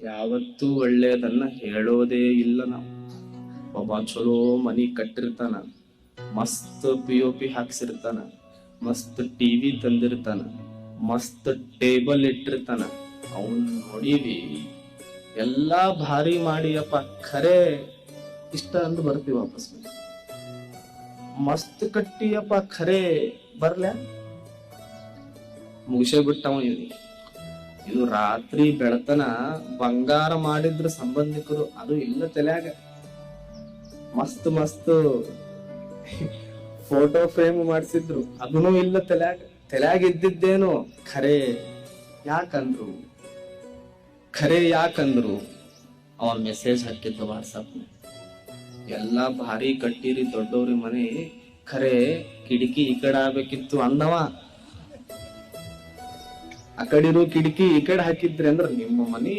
ಯಾವತ್ತೂ ಒಳ್ಳೆಯದನ್ನ ಹೇಳೋದೇ ಇಲ್ಲ ನಾವು. ಒಬ್ಬ ಚಲೋ ಮನಿ ಕಟ್ಟಿರ್ತಾನ, ಮಸ್ತ್ ಪಿ ಒ ಪಿ ಹಾಕ್ಸಿರ್ತಾನ, ಮಸ್ತ್ ಟಿವಿ ತಂದಿರ್ತಾನ, ಮಸ್ತ್ ಟೇಬಲ್ ಇಟ್ಟಿರ್ತಾನ. ಅವನ್ ನೋಡೀವಿ, ಎಲ್ಲಾ ಭಾರಿ ಮಾಡಿಯಪ್ಪ, ಖರೆ. ಇಷ್ಟ ಅಂದು ಬರ್ತೀವಿ ವಾಪಸ್. ಮಸ್ತ್ ಕಟ್ಟಿಯಪ್ಪ, ಖರೆ. ಬರ್ಲ ಮುಗಿಸೇ ಬಿಟ್ಟವ ಇವನಿಗೆ. ಇದು ರಾತ್ರಿ ಬೆಳತನ ಬಂಗಾರ ಮಾಡಿದ್ರ ಸಂಬಂಧಿಕರು, ಅದು ಇಲ್ಲ ತಲೆಯಾಗ. ಮಸ್ತ್ ಮಸ್ತ್ ಫೋಟೋ ಫ್ರೇಮ್ ಮಾಡಿಸಿದ್ರು ಅದನ್ನು ಇಲ್ಲ ತಲೆಯಾಗ. ತಲೆಯಾಗ ಇದ್ದಿದ್ದೇನು, ಖರೆ ಯಾಕಂದ್ರು ಖರೆ ಯಾಕಂದ್ರು ಅವ ಮೆಸೇಜ್ ಹಾಕಿದ್ದ ವಾಟ್ಸಪ್ ಎಲ್ಲಾ ಭಾರಿ ಕಟ್ಟಿರಿ ದೊಡ್ಡವ್ರಿ ಮನೆ, ಖರೆ ಕಿಟಕಿ ಈ ಕಡೆ ಆಗ್ಬೇಕಿತ್ತು ಅಂದವ. ಆ ಕಡಿರು ಕಿಟಕಿ ಈ ಕಡೆ ಹಾಕಿದ್ರಿ ಅಂದ್ರ ನಿಮ್ಮ ಮನಿ